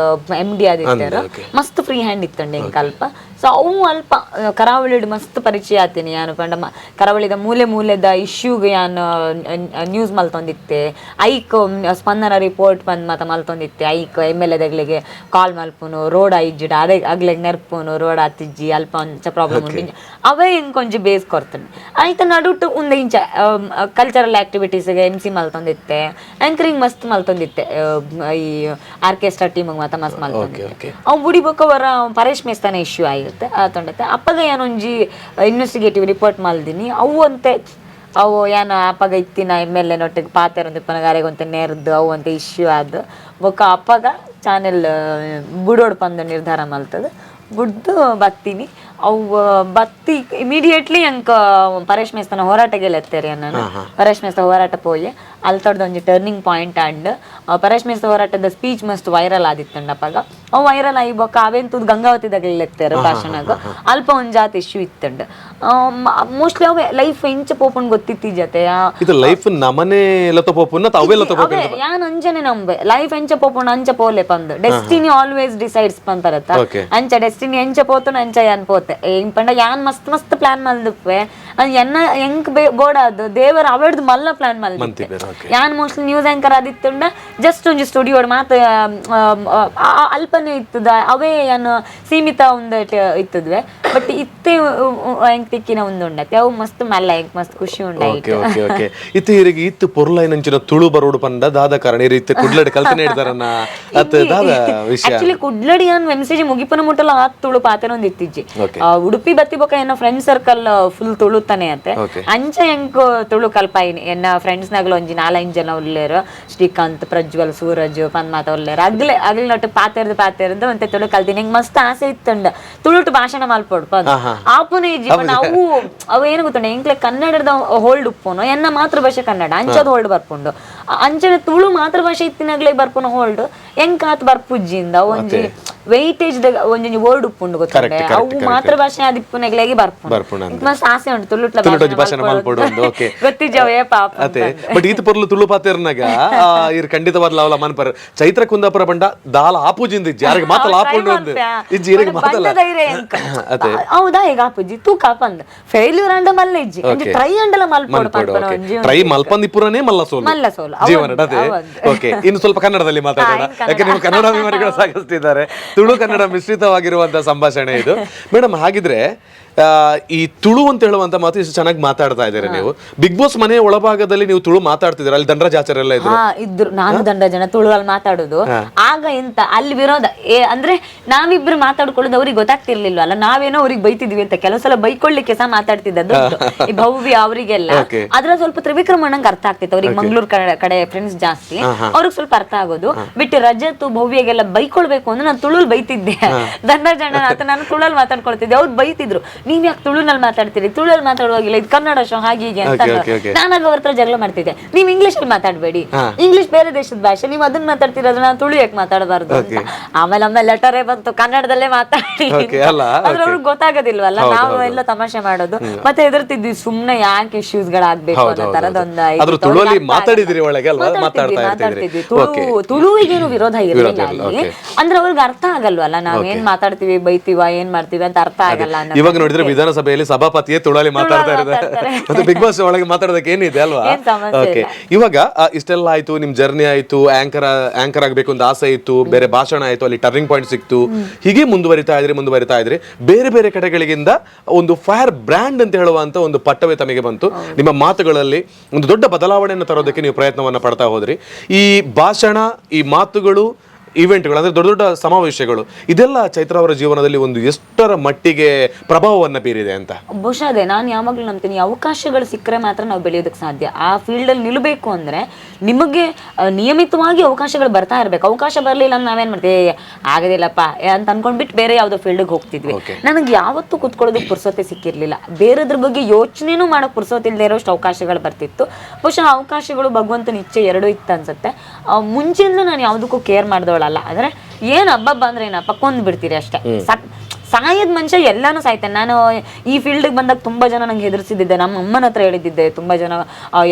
ಎಂ ಡಿ ಆದಿತ್ತಾರ ಮಸ್ತ್ ಫ್ರೀ ಹ್ಯಾಂಡ್ ಇತ್ತಂಡ ಇಂಕ್ ಅಲ್ಪ ಸೊ ಅವು ಅಲ್ಪ ಕರಾವಳಿಡ್ ಮಸ್ತ್ ಪರಿಚಯ ಆತೀನಿ ಯಾನು ಪಂಡ ಕರಾವಳಿದ ಮೂಲೆ ಮೂಲೆದ ಇಶ್ಯೂಗೆ ಯಾನು ನ್ಯೂಸ್ ಮಲ್ತೊಂದಿತ್ತೆ. ಐಕ್ ಸ್ಪಂದನ ರಿಪೋರ್ಟ್ ಬಂದ್ ಮಾತ ಮಲ್ತೊಂದಿತ್ತೆ. ಐಕ್ ಎಂ ಎಲ್ ಎದಗ್ಲಿಗೆ ಕಾಲ್ ಮಲ್ಪುನು ರೋಡ್ ಐಜ್ಜಿಡ ಅದೇ ಅಗ್ಲಿಗೆ ನೆರ್ಪುನು ರೋಡ್ ಹತ್ತಿಜ್ಜಿ ಅಲ್ಪ ಒಂಚ ಪ್ರಾಬ್ಲಮ್ ಉಂಡು ಅವೇ ಹಿಂಗ್ ಕೊಂಚ ಬೇಸ್ ಕೊರ್ತನೆ ಆಯ್ತು ನಡುಟ್ಟು ಉಂದ ಇಂಚ ಕಲ್ಚರಲ್ ಆಕ್ಟಿವಿಟೀಸ್ಗೆ ಎಂ ಸಿ ಮಲ್ತೊಂದಿತ್ತೆ ಆಂಕರಿಂಗ್ ಮಸ್ತ್ ಮಲ್ತೊಂದಿತ್ತೆ ಈ ಆರ್ಕೆಸ್ಟ್ರಾ ಟೀಮಿಗೆ ಮಾತ ಮಸ್ತ್ ಮಲ್ತೊಂದಿತ್ತೆ ಅವು ಬುಡಿ ಬೊಕ್ಕವರ ಪರೇಶ್ ಮೇಸ್ತಾನೆ ಇಶ್ಯೂ ಆಗಿರುತ್ತೆ. ಆ ತೊಂಡತ್ತೆ ಅಪ್ಪಗ ಏನೊಂಜಿ ಇನ್ವೆಸ್ಟಿಗೇಟಿವ್ ರಿಪೋರ್ಟ್ ಮಲ್ದಿನಿ ಅವು ಅಂತೆ ಅವು ಏನು ಅಪ್ಪಗ ಇತ್ತಿನ ಎಂ ಎಲ್ ಎ ನೊಟ್ಟಿಗೆ ಪಾತ್ರ ಒಂದು ಪನಗಾರಿಗೆ ಅಂತ ನೇರದ್ದು ಅವು ಅಂತ ಇಶ್ಯೂ ಆದ. ಬೊಕ್ಕ ಅಪ್ಪಗ ಚಾನೆಲ್ ಬುಡೋಡ್ ಪಂದ ನಿರ್ಧಾರ ಮಲ್ತದ ಬುಡ್ದು ಬತ್ತೀನಿ ಅವು ಬತ್ತಿ ಇಮಿಡಿಯೇಟ್ಲಿ ಅಂಕ ಪರೇಶ್ ಮೇಸ್ತನ ಹೋರಾಟ ಗೆಲ್ಲತ್ತೇರಿ ನಾನು ಪರೇಶ್ ಮೇಸ್ತ ಹೋರಾಟ ಪೋಯಿ ಅಲ್ಲಿ ಒಂಜಿ turning point and Paresh Mesta ಹೋರಾಟದ ಸ್ಪೀಚ್ ಮಸ್ತ್ ವೈರಲ್ ಆದಿತ್ತು ಅಪ್ಪಾಗ ಅವು ವೈರಲ್ ಆಗಿ ಬೊಕ್ಕ ಅವೆಂತೂ ಗಂಗಾವತಿ ಎತ್ತೇರು ಭಾಷಣಗ. ಅಲ್ಪ ಒಂದ್ ಜಾತಿ ಇಶ್ಯೂ ಇತ್ತಂಡ್. ಮೋಸ್ಟ್ಲಿ ಅವೆ ಲೈಫ್ ಇಂಚ ಪೋಪನ್ ಗೊತ್ತಿತ್ತಿ ಜತೆ. ಇದು ಲೈಫ್ ನಮನೆ ಲತ ಪೋಪುನ್ನ ತಾವೇ ಲತ ಯಾನ್ ಅಂಜನೆ ನಂಬೆ. ಲೈಫ್ ಎಂಚ ಪೋಪನ್ ಅಂಚ ಪೋಲೆ ಪಂದ್. Destiny always decides Okay. ಅಂಚ ಡೆಸ್ಟಿನಿ ಎಂಚ ಪೋತನ ಅಂಚ ಯಾನ್ ಪೋತೆ. ಏನ್ ಪಂಡ ಯಾನ್ ಮಸ್ತ್ ಮಸ್ತ್ ಪ್ಲಾನ್ ಮಲ್ದುಪ್ಪೆ ಅದ್ ಎನ್ನ ಎಂಕ್ ಬೋಡಾದು ದೇವರ ಅವಡ್ದು ಮಲ್ಲ ಪ್ಲಾನ್ ಮಲ್ದಿತ್ತೆ ಯಾನ್ ಮೋಸ್ಟ್ಲಿ ನ್ಯೂಸ್ ಆಂಕರ್ ಆದಿತ್ತುಂಡ ಜಸ್ಟ್ ಒಂಜಿ ಸ್ಟುಡಿಯೋ ಮಾತ ಅಲ್ಪನೆ ಇತ್ತದ ಅವೇ ಏನು ಸೀಮಿತ ಒಂದ್ ಇತ್ತದ್ವೆ. ಬಟ್ ಇತ್ತೆ ಎಂಕ್ ತಿಕ್ಕಿನ ಒಂದು ಉಂಡತ್ತೆ ಅವು ಮಸ್ತ್ ಮಲ್ಲ ಎಂಕ್ ಮಸ್ತ್ ಖುಷಿ ಉಂಡೆ ಓಕೆ ಓಕೆ ಓಕೆ. ಇತ್ತು ಹಿರಿಗೆ ಇತ್ತು ಪೊರ್ಲೈನಂಚಿನ ತುಳು ಬರೋಡು ಪಂಡ ದಾದ ಕಾರಣ ಕುಡ್ಲಡ್ ಕಲ್ತನೆ <laughs> ದಾದ <laughs> ವಿಷಯ. ಆಕ್ಚುಲಿ ಕುಡ್ಲಡಿ ಅನ್ ಮೆಸೇಜ್ ಮುಗಿಪನ ಮುಟ್ಟಲ ಆ ತುಳು ಪಾತೆನ ಒಂದು ಇತ್ತಿಜ್ಜಿ. Okay. ಆ, ಉಡುಪಿ ಬತ್ತಿ ಬೊಕ ಏನೋ ಫ್ರೆಂಡ್ ಸರ್ಕಲ್ ಫುಲ್ ತುಳುತ್ತಾನೆ ಅತ್ತೆ. Okay. ಅಂಚ ಎಂಕ್ ತುಳು ಕಲ್ಪಾಯಿನಿ ಎನ್ನ ಫ್ರೆಂಡ್ಸ್ ನಗಲು ಒಂಜಿ ನಾಲೈನ್ ಜನ ಉಲ್ಲೇರು. ಶ್ರೀಕಾಂತ್ ಪ್ರಜ್ವಲ್ ಸೂರಜ್ ಪನ್ಮಾತ ಉಲ್ಲೇರು. ಅಗ್ಲೆ ಅಗ್ಲಿ ನೊಟ್ಟು ಪಾತೆರ್ದು ಪಾತೆರ್ದು ಒಂತೆ ತುಳು ಕಲ್ತಿ ಮಸ್ತ್ ಆಸೆ ಇತ್ತಂಡ. ತುಳುಟು ಭಾಷಣ ಮಲ್ಪೊಡು ಪಂದ್ ಆಪುನ ಜೀವನ ಪಂಡ ಅವು ಅವು ಏನು ಗೊತ್ತುಂಡ ಎಂಕ್ಲೆ ಕನ್ನಡದ ಹೋಲ್ಡ್ ಉಪ್ಪುನು ಎನ್ನ ಮಾತೃಭಾಷೆ ಕನ್ನಡ ಅಂಚದ ಹೋಲ್ಡ್ ಬರ್ಪುಂಡು. ಅಂಚನ ತುಳು ಮಾತೃಭಾಷೆ ಇತ್ತಿನಾಗ್ಲೇ ಬರ್ಪುನ ಹೋಲ್ಡ್ ಎಂಕ್ ಆತ್ ಬರ್ಪುಜ್ಜಿಂದ ಒಂಜಿ ವೆಯ್ಟೇಜ್ ಒಂಜಿ ವರ್ಡ್ ಉಪ್ಪುಂಡು ಗೊತ್ತುಂಡೆ. ಅವು. ಮಾತೃಭಾಷೆ ಆದಿಪ್ಪುನೆಗ್ಲೆಗೆ ಬರ್ಪುಂಡು. ಮಸ್ತ್ ಆಸೆ ಉಂಟು ತುಳುಟ್ಲ ಭಾಷಣ ಮಲ್ಪೊಡು. <laughs> ಗೊತ್ತಿಜವೇ ಪಾಪ ಅತೆ. ಬಟ್ ಈತ ಪೊರ್ಲು ತುಳು ಪಾತೆರ್ನಾಗ ಇರ್ ಖಂಡಿತವಾದ ಲಾವಲ ಮನ್ಪರ್. ಚೈತ್ರ ಕುಂದಾಪುರ ಬಂಡ ದಾಲ ಆಪುಜಿಂದ ಇಜ್ಜಿ ಯಾರಿಗೆ ಮಾತಲ್ಲ ಆಪುಂಡು ಒಂದು ಇಜ್ಜಿ ಇರಿಗೆ ಮಾತಲ್ಲ. <laughs> ಹೌದಾ ಈಗ ಆಪುಜಿ ತೂಕ ಪಂದ್ ಫೇಲ್ಯೂರ್ ಅಂಡ ಮಲ್ಲ ಇಜ್ಜಿ. ಟ್ರೈ ಅಂಡಲ ಮಲ್ಪೊಡು ಓಕೆ ಒಂಜಿ ಟ್ರೈ ಮಲ್ಪಂದಿಪುರನೇ ಮಲ್ಲ ಸೋಲು. ಮಲ್ಲ ಸೋಲು. ಜೀವನ ಅದೇ. ಓಕೆ ಇನ್ನು ಸ್ವಲ್ಪ ಕನ್ನಡದಲ್ಲಿ ಮಾತಾಡೋಣ. ಯಾಕೆ ನೀವು ಕನ್ನಡ ಅಭಿಮಾನಿಗಳು ಸಾಗಿಸ್ತಿದ್ದಾರೆ ತುಳು ಕನ್ನಡ ಮಿಶ್ರಿತವಾಗಿರುವಂತಹ ಸಂಭಾಷಣೆ ಇದು. ಮೇಡಮ್ ಹಾಗಿದ್ರೆ ಈ ತುಳು ಅಂತ ಹೇಳುವಂತ ಮಾತು ಇಷ್ಟು ಚೆನ್ನಾಗಿ ಮಾತಾಡ್ತಾ ಇದ್ದೀರಾ ನೀವು. ಬಿಗ್ ಬಾಸ್ ಮನೆಯ ಒಳಭಾಗದಲ್ಲಿ ನೀವು ತುಳು ಮಾತಾಡ್ತಿದ್ರೆ ಅಲ್ಲಿ ದಂಡ ಆಚಾರ್ಯ ಎಲ್ಲ ಇದ್ರು ಇದ್ರು. ನಾನು ದಂಡ ಜನ ತುಳುವಲ್ಲಿ ಮಾತಾಡೋದು. ಆಗ ಎಂತ ಅಲ್ಲಿ ವಿರೋಧ. ಅಂದ್ರೆ ನಾವಿಬ್ರು ಮಾತಾಡ್ಕೊಳ್ಳೋದು ಅವ್ರಿಗೆ ಗೊತ್ತಾಗ್ತಿರ್ಲಿಲ್ಲ ಅಲ್ಲ ನಾವೇನೋ ಅವ್ರಿಗೆ ಬೈತಿದ್ವಿ ಅಂತ ಕೆಲವು ಸಲ ಬೈಕೊಳ್ಳಿಕ್ಕೆ ಸಹ ಮಾತಾಡ್ತಿದ್ದದ್ದು <laughs> ಈ ಭವ್ಯ ಅವರಿಗೆಲ್ಲ. ಅದ್ರ ಸ್ವಲ್ಪ ತ್ರಿವಿಕ್ರಮಣ್ಣಂಗೆ ಅರ್ಥ ಆಗ್ತಿತ್ತು. ಅವ್ರಿಗೆ ಮಂಗ್ಳೂರ್ ಕಡೆ ಕಡೆ ಫ್ರೆಂಡ್ಸ್ ಜಾಸ್ತಿ. ಅವ್ರಿಗೆ ಸ್ವಲ್ಪ ಅರ್ಥ ಆಗೋದು. ಬಿಟ್ಟು ರಜತ್ ಭವ್ಯಗೆಲ್ಲ ಬೈಕೊಳ್ಬೇಕು ಅಂದ್ರೆ ನಾನು ತುಳುಲ್ ಬೈತಿದ್ದೆ. ದಂಡ ಜನ ಅಂತ ನಾನು ತುಳಲ್ ಮಾತಾಡ್ಕೊಳ್ತಿದ್ದೆ. ಅವ್ರು ಬೈತಿದ್ರು. ನೀವ್ ಯಾಕೆ ತುಳುನಲ್ಲಿ ಮಾತಾಡ್ತೀರಿ? ತುಳಲ್ ಮಾತಾಡುವಾಗಿಲ್ಲ ಇದು ಕನ್ನಡ ಶೋ ಹಾಗೆ ಹೀಗೆ ಅಂತ. ನಾನಾಗ ಅವ್ರ ಹತ್ರ ಜಗಳ ಮಾಡ್ತಿದ್ದೆ. ನೀವ್ ಇಂಗ್ಲಿಷ್ ಅಲ್ಲಿ ಮಾತಾಡ್ಬೇಡಿ. ಇಂಗ್ಲಿಷ್ ಬೇರೆ ದೇಶದ ಭಾಷೆ. ನೀವು ಅದನ್ನ ಮಾತಾಡ್ತಿರೋದು ನಾನು ತುಳು ಯಾಕೆ ಮಾತಾಡಬಾರ್ದು ಅಂತ. ಆಮೇಲೆ ಆಮೇಲೆ ಲೆಟರೇ ಬಂತು ಕನ್ನಡದಲ್ಲೇ ಮಾತಾಡಿ ಆದ್ರೆ ಅವ್ರಿಗೆ ಗೊತ್ತಾಗೋದಿಲ್ವಲ್ಲ ನಾವು ಎಲ್ಲ ತಮಾಷೆ ಮಾಡೋದು. ಮತ್ತೆ ಎದುರ್ತಿದ್ವಿ ಸುಮ್ನೆ ಯಾಕೆ ಇಶ್ಯೂಸ್ ಗಳಾಗ್ಬೇಕು ಅನ್ನೋ ತರದೊಂದು ತುಳುವಲ್ಲಿ ಮಾತಾಡಿದಿರಿ ಒಳಗೆ ಅಲ್ವಾ? ಮಾತಾಡ್ತಾ. ತುಳು. ತುಳುವಿಗೇನು ವಿರೋಧ ಇರಲಿಲ್ಲ ಅಲ್ಲಿ. ಅಂದ್ರೆ ಅವ್ರಿಗೆ ಅರ್ಥ ಆಗಲ್ವಲ್ಲ ನಾವ್ ಏನ್ ಮಾತಾಡ್ತೀವಿ ಬೈತೀವ ಏನ್ ಮಾಡ್ತೀವಿ ಅಂತ ಅರ್ಥ ಆಗಲ್ಲ ಇವಾಗ ನೋಡಿದ್ರೆ ವಿಧಾನಸಭೆಯಲ್ಲಿ ಸಭಾಪತಿಯೇ ತುಳಲಿ ಮಾತಾಡ್ತಾ ಇದ್ದಾರೆ. ಮತ್ತೆ ಬಿಗ್ ಬಾಸ್ ಒಳಗೆ ಮಾತಾಡೋದಕ್ಕೆ ಏನಿದೆ ಅಲ್ವಾ? ಓಕೆ ಇವಾಗ ಇಷ್ಟೆಲ್ಲ ಆಯ್ತು ನಿಮ್ ಜರ್ನಿ ಆಯ್ತು ಆಂಕರ್ ಆಂಕರ್ ಆಗ್ಬೇಕು ಅಂತ ಆಸೆ ಇತ್ತು ಬೇರೆ ಭಾಷಣ ಆಯ್ತು. ಅಲ್ಲಿ ಟರ್ನಿಂಗ್ ಪಾಯಿಂಟ್ ಸಿಕ್ತು. ಹೀಗೆ ಮುಂದುವರಿತಾ ಇದ್ರೆ ಮುಂದುವರಿತಾ ಇದ್ರೆ ಬೇರೆ ಬೇರೆ ಕಡೆಗಳಿಗಿಂತ ಒಂದು ಫೈರ್ ಬ್ರ್ಯಾಂಡ್ ಅಂತ ಹೇಳುವಂತ ಒಂದು ಪಟ್ಟವೇ ತಮಗೆ ಬಂತು. ನಿಮ್ಮ ಮಾತುಗಳಲ್ಲಿ ಒಂದು ದೊಡ್ಡ ಬದಲಾವಣೆಯನ್ನು ತರೋದಕ್ಕೆ ನೀವು ಪ್ರಯತ್ನವನ್ನು ಪಡ್ತಾ ಹೋದ್ರಿ. ಈ ಭಾಷಣ, ಈ ಮಾತುಗಳು ಇವೆಂಟ್ಗಳು ಅಂದ್ರೆ ದೊಡ್ಡ ದೊಡ್ಡ ಸಮಾವೇಶಗಳು ಇದೆಲ್ಲ ಚೈತ್ರ ಅವರ ಜೀವನದಲ್ಲಿ ಒಂದು ಎಷ್ಟರ ಮಟ್ಟಿಗೆ ಪ್ರಭಾವವನ್ನ ಬೀರಿದೆ ಅಂತ? ಬಹುಶಃ ಅದೇ ನಾನು ಯಾವಾಗಲೂ ನಂಬ್ತೀನಿ ಅವಕಾಶಗಳು ಸಿಕ್ಕರೆ ಮಾತ್ರ ನಾವು ಬೆಳೆಯೋದಕ್ಕೆ ಸಾಧ್ಯ. ಆ ಫೀಲ್ಡಲ್ಲಿ ನಿಲ್ಲಬೇಕು ಅಂದ್ರೆ ನಿಮಗೆ ನಿಯಮಿತವಾಗಿ ಅವಕಾಶಗಳು ಬರ್ತಾ ಇರಬೇಕು. ಅವಕಾಶ ಬರಲಿಲ್ಲ ಅಂದ್ರೆ ನಾವೇನು ಮಾಡ್ತೀವಿ "ಏ, ಆಗೋದಿಲ್ಲಪ್ಪ. ಅಂತ ಅಂದ್ಕೊಂಡ್ಬಿಟ್ಟು ಬೇರೆ ಯಾವುದೋ ಫೀಲ್ಡ್ಗೆ ಹೋಗ್ತಿದ್ವಿ. ನನಗೆ ಯಾವತ್ತೂ ಕುತ್ಕೊಳ್ಳೋದಕ್ಕೆ ಪುರ್ಸೋತೆ ಸಿಕ್ಕಿರಲಿಲ್ಲ. ಬೇರೆದ್ರ ಬಗ್ಗೆ ಯೋಚನೆನೂ ಮಾಡೋಕ್ಕೆ ಪುರ್ಸೊತೆ ಇಲ್ಲದೆ ಇರೋಷ್ಟು ಅವಕಾಶಗಳು ಬರ್ತಿತ್ತು. ಬಹುಶಃ ಅವಕಾಶಗಳು ಭಗವಂತನ ಇಚ್ಛೆ ಎರಡೂ ಇತ್ತು ಅನ್ಸುತ್ತೆ. ಮುಂಚೆಯಿಂದ ನಾನು ಯಾವುದಕ್ಕೂ ಕೇರ್ ಮಾಡ್ದವಳಲ್ಲ ಅಂದ್ರೆ ಏನು ಹಬ್ಬ ಅಂದ್ರೆ ಏನಪ್ಪ ಕೊಂದು ಬಿಡ್ತೀರಿ ಅಷ್ಟೇ. ಸಾಕ್ ಸಾಯದ ಮನುಷ್ಯ ಎಲ್ಲಾನು ಸಾಯ್ತಾನೆ. ನಾನು ಈ ಫೀಲ್ಡ್ಗೆ ಬಂದಾಗ ತುಂಬಾ ಜನ ನಂಗೆ ಹೆದರ್ಸಿದ್ದೆ ನಮ್ಮ ಅಮ್ಮನ ಹತ್ರ ಹೇಳಿದ್ದೆ ತುಂಬಾ ಜನ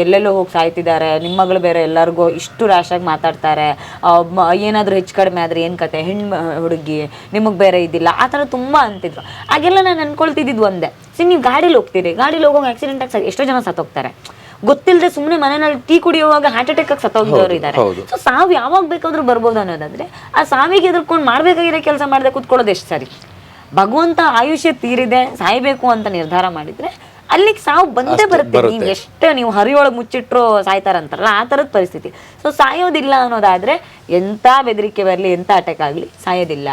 ಎಲ್ಲೆಲ್ಲೋ ಹೋಗಿ ಸಾಯ್ತಿದ್ದಾರೆ. ನಿಮ್ಮ ಮಗಳು ಬೇರೆ ಎಲ್ಲರಿಗೂ ಇಷ್ಟು ರ್ಯಾಶಾಗಿ ಮಾತಾಡ್ತಾರೆ. ಏನಾದರೂ ಹೆಚ್ಚು ಕಡಿಮೆ ಆದ್ರೆ ಏನ್ ಕತೆ? ಹೆಣ್ಣು ಹುಡುಗಿ ನಿಮಗೆ ಬೇರೆ ಇದಿಲ್ಲ ಆ ಥರ ತುಂಬಾ ಅಂತಿದ್ರು. ಆಗೆಲ್ಲ ನಾನು ಅನ್ಕೊಳ್ತಿದ್ದಿದ್ದು ಒಂದೇ. ಸಿ ನೀವು ಗಾಡೀಲಿ ಹೋಗ್ತೀರಿ. ಗಾಡೀಲಿ ಹೋಗೋ ಆಕ್ಸಿಡೆಂಟ್ ಆಗಿ ಎಷ್ಟೋ ಜನ ಸತ್ತೋಗ್ತಾರೆ. ಗೊತ್ತಿಲ್ಲದೆ ಸುಮ್ಮನೆ ಮನೆಯಲ್ಲಿ ಟೀ ಕುಡಿಯುವಾಗ ಹಾರ್ಟ್ ಅಟ್ಯಾಕ್ ಆಗಿ ಸತ್ತೋಗಿದವರು ಇದ್ದಾರೆ. ಸೊ ಸಾವು ಯಾವಾಗ ಬೇಕಾದ್ರೂ ಬರ್ಬೋದು ಅನ್ನೋದಾದ್ರೆ ಆ ಸಾವಿಗೆ ಎದುರ್ಕೊಂಡು ಮಾಡ್ಬೇಕಾಗಿರೋ ಕೆಲಸ ಮಾಡದೆ ಕೂತ್ಕೊಳ್ಳೋದು ಎಷ್ಟು ಸರಿ? ಭಗವಂತ ಆಯುಷ್ಯ ತೀರಿದೆ ಸಾಯ್ಬೇಕು ಅಂತ ನಿರ್ಧಾರ ಮಾಡಿದ್ರೆ ಅಲ್ಲಿಗೆ ಸಾವು ಬಂದೇ ಬರುತ್ತೆ. ನೀವು ಎಷ್ಟು ನೀವು ಹರಿಯೊಳಗೆ ಮುಚ್ಚಿಟ್ರು ಸಾಯ್ತಾರಂತಾರಲ್ಲ ಆ ಥರದ ಪರಿಸ್ಥಿತಿ. ಸೊ ಸಾಯೋದಿಲ್ಲ ಅನ್ನೋದಾದ್ರೆ ಎಂಥ ಬೆದರಿಕೆ ಬರಲಿ ಎಂಥ ಅಟ್ಯಾಕ್ ಆಗಲಿ ಸಾಯೋದಿಲ್ಲ.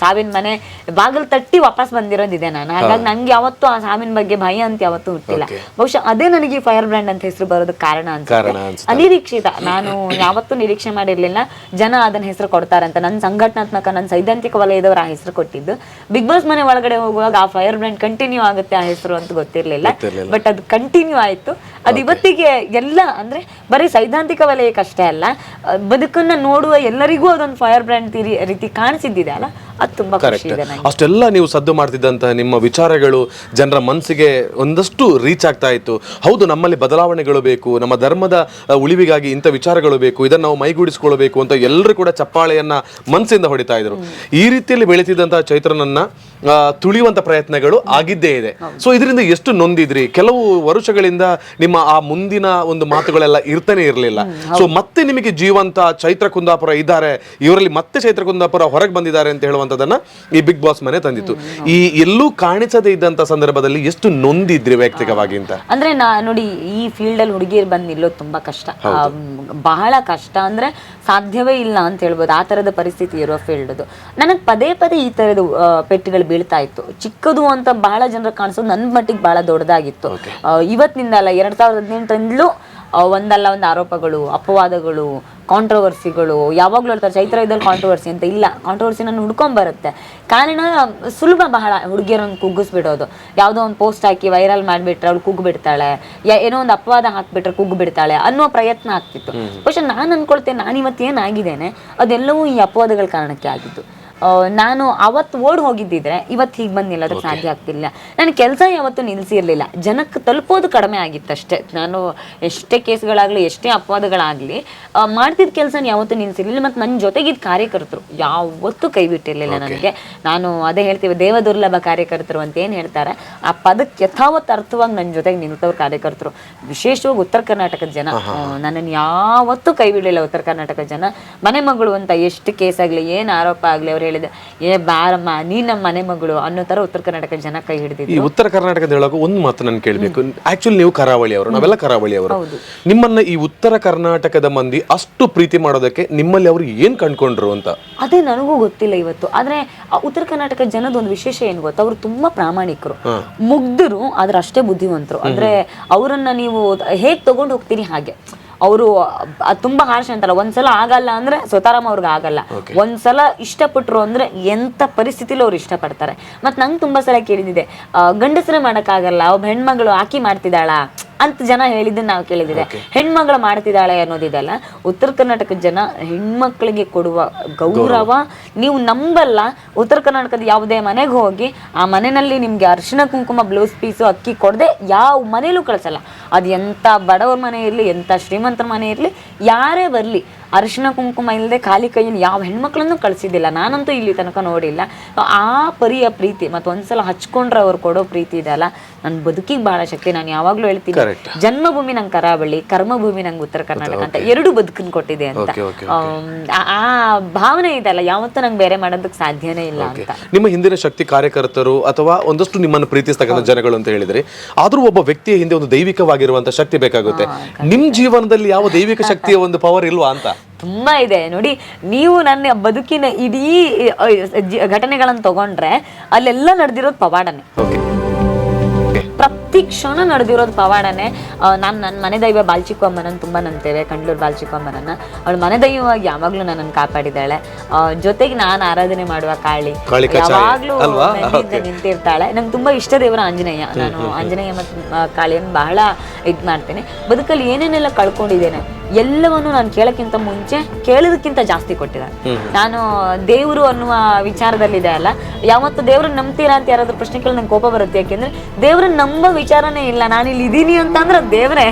ಸಾವಿನ ಮನೆ ಬಾಗಿಲು ತಟ್ಟಿ ವಾಪಸ್ ಬಂದಿರೋದಿದೆ ನಾನು. ಹಾಗಾಗಿ ನಂಗೆ ಯಾವತ್ತೂ ಆ ಸಾವಿನ ಬಗ್ಗೆ ಭಯ ಅಂತ ಯಾವತ್ತೂ ಹುಟ್ಟಿಲ್ಲ. ಬಹುಶಃ ಅದೇ ನನಗೆ ಫೈರ್ ಬ್ರ್ಯಾಂಡ್ ಅಂತ ಹೆಸರು ಬರೋದು ಕಾರಣ ಅನ್ಸುತ್ತೆ. ಅನಿರೀಕ್ಷಿತ. ನಾನು ಯಾವತ್ತೂ ನಿರೀಕ್ಷೆ ಮಾಡಿರ್ಲಿಲ್ಲ. ಜನ ಅದನ್ನ ಹೆಸರು ಕೊಡ್ತಾರಂತ. ನನ್ನ ಸಂಘಟನಾತ್ಮಕ ನನ್ನ ಸೈದ್ಧಾಂತಿಕ ವಲಯದವರು ಆ ಹೆಸರು ಕೊಟ್ಟಿದ್ದು. ಬಿಗ್ ಬಾಸ್ ಮನೆ ಒಳಗಡೆ ಹೋಗುವಾಗ ಆ ಫೈರ್ ಬ್ರ್ಯಾಂಡ್ ಕಂಟಿನ್ಯೂ ಆಗುತ್ತೆ ಆ ಹೆಸರು ಅಂತ ಗೊತ್ತಿರಲಿಲ್ಲ. ಬಟ್ ಅದು ಕಂಟಿನ್ಯೂ ಆಯ್ತು. ಅದು ಇವತ್ತಿಗೆ ಎಲ್ಲ ಅಂದ್ರೆ ಬರೀ ಸೈದ್ಧಾಂತಿಕ ವಲಯಕ್ಕಷ್ಟೇ ಅಲ್ಲ ಬದುಕನ್ನ ನೋಡುವ ಎಲ್ಲರಿಗೂ ಅದೊಂದು ಫೈರ್ ಬ್ರ್ಯಾಂಡ್ ರೀತಿ ಕಾಣಿಸಿದ್ದಿದೆ ಅಲ್ಲ? ಅದು ತುಂಬಾ ಖುಷಿ ಇದೆ ನಂಗೆ. ಅಷ್ಟೆಲ್ಲ ನೀವು ಸದ್ದು ಮಾಡ್ತಿದ್ದಂತಹ ನಿಮ್ಮ ವಿಚಾರಗಳು ಜನರ ಮನಸ್ಸಿಗೆ ಒಂದಷ್ಟು ರೀಚ್ ಆಗ್ತಾ ಇತ್ತು. ಹೌದು ನಮ್ಮಲ್ಲಿ ಬದಲಾವಣೆಗಳು ಬೇಕು ನಮ್ಮ ಧರ್ಮದ ಅ, ಉಳಿವಿಗಾಗಿ ಇಂಥ ವಿಚಾರಗಳು ಬೇಕು ಇದನ್ನು ನಾವು ಮೈಗೂಡಿಸಿಕೊಳ್ಳಬೇಕು ಅಂತ ಎಲ್ಲರೂ ಕೂಡ ಚಪ್ಪಾಳೆಯನ್ನ ಮನಸ್ಸಿಂದ ಹೊಡಿತಾ ಇದ್ರು. ಈ ರೀತಿಯಲ್ಲಿ ಬೆಳೀತಿದ್ದಂತಹ ಚೈತ್ರನನ್ನ ಆ, ತುಳಿಯುವಂತ ಪ್ರಯತ್ನಗಳು ಆಗಿದ್ದೇ ಇದೆ. ಸೊ ಇದರಿಂದ ಎಷ್ಟು ನೊಂದಿದ್ರಿ? ಕೆಲವು ವರುಷಗಳಿಂದ ನಿಮ್ಮ ಆ ಮುಂದಿನ ಒಂದು ಮಾತುಗಳೆಲ್ಲ ಇರ್ತಾನೆ ಇರಲಿಲ್ಲ. ಸೊ ಮತ್ತೆ ನಿಮಗೆ ಜೀವಂತ ಚೈತ್ರ ಕುಂದಾಪುರ ಇದ್ದಾರೆ. ಇವರಲ್ಲಿ ಮತ್ತೆ ಚೈತ್ರ ಕುಂದಾಪುರ ಹೊರಗೆ ಬಂದಿದ್ದಾರೆ ಅಂತ ಹೇಳುವಂತದನ್ನ ಈ ಬಿಗ್ ಬಾಸ್ ಮನೆ ತಂದಿತ್ತು. ಈ ಎಲ್ಲೂ ಕಾಣಿಸದೇ ಇದ್ದಂತ ಸಂದರ್ಭದಲ್ಲಿ ಎಷ್ಟು ನೊಂದಿದ್ರಿ ವೈಯಕ್ತಿಕವಾಗಿ ಅಂತ? ಅಂದ್ರೆ ನಾ ನೋಡಿ ಈ ಫೀಲ್ಡ್ ಅಲ್ಲಿ ಹುಡುಗಿಯರು ಬಂದು ನಿಲ್ಲೋದು ತುಂಬಾ ಕಷ್ಟ. ಆ, ಬಹಳ ಕಷ್ಟ. ಅಂದ್ರೆ ಸಾಧ್ಯವೇ ಇಲ್ಲ ಅಂತ ಹೇಳ್ಬೋದು. ಆ ತರದ ಪರಿಸ್ಥಿತಿ ಇರೋ ಫೀಲ್ಡ್ ಅದು ನನಗೆ ಪದೇ ಪದೇ ಈ ತರದ ಪೆಟ್ಟಿಗಳು ಬೀಳ್ತಾ ಇತ್ತು. ಚಿಕ್ಕದು ಅಂತ ಬಹಳ ಜನರು ಕಾಣಿಸೋದು ನನ್ನ ಮಟ್ಟಿಗೆ ಬಹಳ ದೊಡ್ಡದಾಗಿತ್ತು. ಆ, ಇವತ್ತಿನಿಂದ ಅಲ್ಲ ಎರಡ್ ಸಾವಿರದ ಹದಿನೆಂಟರಿಂದಲೂ ಒಂದಲ್ಲ ಒಂದು ಆರೋಪಗಳು ಅಪವಾದಗಳು ಕಾಂಟ್ರವರ್ಸಿಗಳು ಯಾವಾಗಲೂ ಹೇಳ್ತಾರೆ ಚೈತ್ರ ಇದ್ದಲ್ಲಿ ಕಾಂಟ್ರವರ್ಸಿ ಅಂತ ಇಲ್ಲ. ಕಾಂಟ್ರವರ್ಸಿ ನಾನು ಹುಡ್ಕೊಂಬರುತ್ತೆ. ಕಾರಣ ಸುಲಭ ಬಹಳ ಹುಡುಗಿಯರನ್ನು ಕುಗ್ಗಿಸ್ಬಿಡೋದು. ಯಾವುದೋ ಒಂದು ಪೋಸ್ಟ್ ಹಾಕಿ ವೈರಲ್ ಮಾಡಿಬಿಟ್ರೆ ಅವಳು ಕುಗ್ಬಿಡ್ತಾಳೆ ಏನೋ ಒಂದು ಅಪವಾದ ಹಾಕಿಬಿಟ್ರೆ ಕುಗ್ಬಿಡ್ತಾಳೆ ಅನ್ನೋ ಪ್ರಯತ್ನ ಆಗ್ತಿತ್ತು. ಪಕ್ಷೆ ನಾನು ಅನ್ಕೊಳ್ತೇನೆ ನಾನು ಇವತ್ತು ಏನಾಗಿದ್ದೇನೆ ಅದೆಲ್ಲವೂ ಈ ಅಪವಾದಗಳ ಕಾರಣಕ್ಕೆ ಆಗಿದ್ದು. ನಾನು ಅವತ್ತು ಓಡ್ ಹೋಗಿದ್ದಿದ್ರೆ ಇವತ್ತು ಹೀಗೆ ಬಂದು ನಿಲ್ಲೋದಕ್ಕೆ ಸಾಧ್ಯ ಆಗ್ತಿಲ್ಲ. ನನ್ನ ಕೆಲಸ ಯಾವತ್ತೂ ನಿಲ್ಲಿಸಿರಲಿಲ್ಲ ಜನಕ್ಕೆ ತಲುಪೋದು ಕಡಿಮೆ ಆಗಿತ್ತಷ್ಟೇ. ನಾನು ಎಷ್ಟೇ ಕೇಸ್ಗಳಾಗಲಿ ಎಷ್ಟೇ ಅಪವಾದಗಳಾಗಲಿ ಮಾಡ್ತಿದ್ದ ಕೆಲಸ ಯಾವತ್ತೂ ನಿಲ್ಲಿಸಿರಲಿಲ್ಲ ಮತ್ತು ನನ್ನ ಜೊತೆಗಿದ್ದ ಕಾರ್ಯಕರ್ತರು ಯಾವತ್ತೂ ಕೈ ಬಿಟ್ಟಿರಲಿಲ್ಲ ನನಗೆ. ನಾನು ಅದೇ ಹೇಳ್ತೀವಿ ದೇವದುರ್ಲಭ ಕಾರ್ಯಕರ್ತರು ಅಂತ ಏನು ಹೇಳ್ತಾರೆ ಆ ಪದಕ್ಕೆ ಯಥಾವತ್ ಅರ್ಥವಾಗಿ ನನ್ನ ಜೊತೆಗೆ ನಿಂತವ್ರ ಕಾರ್ಯಕರ್ತರು. ವಿಶೇಷವಾಗಿ ಉತ್ತರ ಕರ್ನಾಟಕದ ಜನ. ನನ್ನನ್ನು ಯಾವತ್ತೂ ಕೈ ಬಿಡಲಿಲ್ಲ ಉತ್ತರ ಕರ್ನಾಟಕದ ಜನ. ಮನೆ ಮಗಳು ಅಂತ ಎಷ್ಟು ಕೇಸ್ ಆಗಲಿ ಏನು ಆರೋಪ ಆಗಲಿ ಅವ್ರು ಹೇಳಿದೆ. ಏ ಬಾರಮ್ಮ ನೀ ನಮ್ಮ ಮನೆ ಮಗಳು ಅನ್ನೋ ತರ ಉತ್ತರ ಕರ್ನಾಟಕ ಜನ ಕೈ ಈ ಉತ್ತರ ಕರ್ನಾಟಕದ ಹೇಳೋಕೆ ಒಂದು ಮಾತು ನಾನು ಕೇಳಬೇಕು. ಆಕ್ಚುಲಿ ನೀವು ಕರಾವಳಿ ಅವರು ನಾವೆಲ್ಲ ಕರಾವಳಿ ಅವರು. ನಿಮ್ಮನ್ನ ಈ ಉತ್ತರ ಕರ್ನಾಟಕದ ಮಂದಿ ಅಷ್ಟು ಪ್ರೀತಿ ಮಾಡೋದಕ್ಕೆ ನಿಮ್ಮಲ್ಲಿ ಅವರು ಏನ್ ಕಂಡ್ಕೊಂಡ್ರು ಅಂತ? ಅದೇ ನನಗೂ ಗೊತ್ತಿಲ್ಲ ಇವತ್ತು. ಆದ್ರೆ ಆ ಉತ್ತರ ಕರ್ನಾಟಕ ಜನದ ಒಂದು ವಿಶೇಷ ಏನು ಗೊತ್ತಾ? ಅವರು ತುಂಬಾ ಪ್ರಾಮಾಣಿಕರು. ಮುಗ್ಧರು ಆದ್ರೆ ಅಷ್ಟೇ ಬುದ್ಧಿವಂತರು. ಅಂದ್ರೆ ಅವರನ್ನ ನೀವು ಹೇಗ್ ತಗೊಂಡು ಹೋಗ್ತೀರಿ ಹಾಗೆ. ಅವರು ತುಂಬಾ ಹಾರ್ಶ್ ಅಂತಲ್ಲ. ಒಂದ್ಸಲ ಆಗಲ್ಲ ಅಂದ್ರೆ ಸ್ವತಾರಾಮ್ ಅವ್ರಿಗೆ ಆಗಲ್ಲ. ಒಂದ್ಸಲ ಇಷ್ಟಪಟ್ರು ಅಂದ್ರೆ ಎಂತ ಪರಿಸ್ಥಿತಿಲೂ ಅವ್ರು ಇಷ್ಟಪಡ್ತಾರೆ. ಮತ್ತೆ ನಂಗೆ ತುಂಬಾ ಸಲ ಕೇಳಿದಿದೆ ಗಂಡಸರೇ ಮಾಡಕ್ಕಾಗಲ್ಲ ಒಬ್ಬ ಹೆಣ್ಮಗಳು ಆಕಿ ಮಾಡ್ತಿದ್ದಾಳ? ಅಂತ ಜನ ಹೇಳಿದ್ದನ್ನ ನಾವು ಕೇಳಿದಿದೆ ಹೆಣ್ಮಗಳು ಮಾಡ್ತಿದ್ದಾಳೆ ಅನ್ನೋದಿದೆಲ್ಲ ಉತ್ತರ ಕರ್ನಾಟಕದ ಜನ ಹೆಣ್ಮಕ್ಳಿಗೆ ಕೊಡುವ ಗೌರವ ನೀವು ನಂಬಲ್ಲ. ಉತ್ತರ ಕರ್ನಾಟಕದ ಯಾವುದೇ ಮನೆಗೆ ಹೋಗಿ ಆ ಮನೆಯಲ್ಲಿ ನಿಮ್ಗೆ ಅರಿಶಿಣ ಕುಂಕುಮ ಬ್ಲೌಸ್ ಪೀಸು ಅಕ್ಕಿ ಕೊಡದೆ ಯಾವ ಮನೇಲೂ ಕಳಿಸಲ್ಲ. ಅದು ಎಂಥ ಬಡವ್ರ ಮನೆ ಇರಲಿ ಎಂಥ ಶ್ರೀಮಂತರ ಮನೆ ಇರಲಿ ಯಾರೇ ಬರಲಿ ಅರಿಶಿಣ ಕುಂಕುಮ ಇಲ್ಲದೆ ಖಾಲಿ ಕೈಯಲ್ಲಿ ಯಾವ ಹೆಣ್ಮಕ್ಳನ್ನು ಕಳಿಸಿದ್ದಿಲ್ಲ. ನಾನಂತೂ ಇಲ್ಲಿ ತನಕ ನೋಡಿಲ್ಲ. ಆ ಪರಿಯ ಪ್ರೀತಿ ಮತ್ತು ಒಂದ್ಸಲ ಹಚ್ಕೊಂಡ್ರೆ ಅವ್ರು ಕೊಡೋ ಪ್ರೀತಿ ಇದೆಯಲ್ಲ ನನ್ನ ಬದುಕಿಗೆ ಬಹಳ ಶಕ್ತಿ. ನಾನು ಯಾವಾಗ್ಲೂ ಹೇಳ್ತೀನಿ ಜನ್ಮಭೂಮಿ ನಂಗೆ ಕರಾವಳಿ ಕರ್ಮಭೂಮಿ ನಂಗೆ ಉತ್ತರ ಕರ್ನಾಟಕ ಅಂತ ಎರಡು ಬದುಕನ್ನು ಕೊಟ್ಟಿದೆ ಅಂತ. ಆ- ಭಾವನೆ ಇದೆಯಲ್ಲ ಯಾವತ್ತೂ ನಂಗೆ ಬೇರೆ ಮಾಡೋದಕ್ಕೆ ಸಾಧ್ಯನೇ ಇಲ್ಲ ಅಂತ. ನಿಮ್ಮ ಹಿಂದಿನ ಶಕ್ತಿ ಕಾರ್ಯಕರ್ತರು ಅಥವಾ ಒಂದಷ್ಟು ನಿಮ್ಮನ್ನು ಪ್ರೀತಿಸ್ತಕ್ಕಂಥ ಜನಗಳು ಅಂತ ಹೇಳಿದ್ರೆ ಆದ್ರೂ ಒಬ್ಬ ವ್ಯಕ್ತಿಯ ಹಿಂದೆ ಒಂದು ದೈವಿಕವಾಗಿರುವಂತ ಶಕ್ತಿ ಬೇಕಾಗುತ್ತೆ. ನಿಮ್ ಜೀವನದಲ್ಲಿ ಯಾವ ದೈವಿಕ <laughs> ಶಕ್ತಿಯ ಒಂದು ಪವರ್ ಇಲ್ವಾ ಅಂತ? ತುಂಬಾ ಇದೆ. ನೋಡಿ ನೀವು ನನ್ನ ಬದುಕಿನ ಇಡೀ ಘಟನೆಗಳನ್ನು ತಗೊಂಡ್ರೆ ಅಲ್ಲೆಲ್ಲ ನಡೆದಿರೋದು ಪವಾಡನೆ. ಪ್ರತಿ ಕ್ಷಣ ನಡೆದಿರೋದು ಪವಾಡನೆ. ನಾನು ನನ್ನ ಮನೆ ದೈವ ಬಾಲ್ಚಿಕೊಂಬನನ್ನು ತುಂಬ ನಂತೇವೆ ಕಂಡ್ಲೂರು ಬಾಲ್ಚಿಕೊಂಬನನ್ನ ಅವಳು ಮನೆ ದೈವವಾಗಿ ಯಾವಾಗಲೂ ನನ್ನನ್ನು ಕಾಪಾಡಿದ್ದಾಳೆ. ಜೊತೆಗೆ ನಾನು ಆರಾಧನೆ ಮಾಡುವ ಕಾಳಿ. ಯಾವಾಗಲೂ ನಿಂತಿರ್ತಾಳೆ. ನಂಗೆ ತುಂಬಾ ಇಷ್ಟ ದೇವರ ಆಂಜನೇಯ. ನಾನು ಆಂಜನೇಯ ಮತ್ತು ಕಾಳಿಯನ್ನು ಬಹಳ ಇದು ಮಾಡ್ತೇನೆ. ಬದುಕಲ್ಲಿ ಏನೇನೆಲ್ಲ ಕಳ್ಕೊಂಡಿದ್ದೇನೆ ಎಲ್ಲವನ್ನು ನಾನು ಕೇಳಕ್ಕಿಂತ ಮುಂಚೆ ಕೇಳೋದಕ್ಕಿಂತ ಜಾಸ್ತಿ ಕೊಟ್ಟಿದ್ದಾರೆ. ನಾನು ದೇವರು ಅನ್ನುವ ವಿಚಾರದಲ್ಲಿದೆ ಅಲ್ಲ ಯಾವತ್ತು ದೇವ್ರನ್ನ ನಂಬ್ತೀರಾ ಅಂತ ಯಾರಾದ್ರೂ ಪ್ರಶ್ನೆ ಕೇಳಿ ನಂಗೆ ಕೋಪ ಬರುತ್ತೆ ಯಾಕೆಂದ್ರೆ ದೇವ್ರನ್ನ ನಂಬೋ ವಿಚಾರನೇ ಇಲ್ಲ. ನಾನು ಇಲ್ಲಿ ಇದೀನಿ ಅಂತಂದ್ರೆ ದೇವ್ರೆ.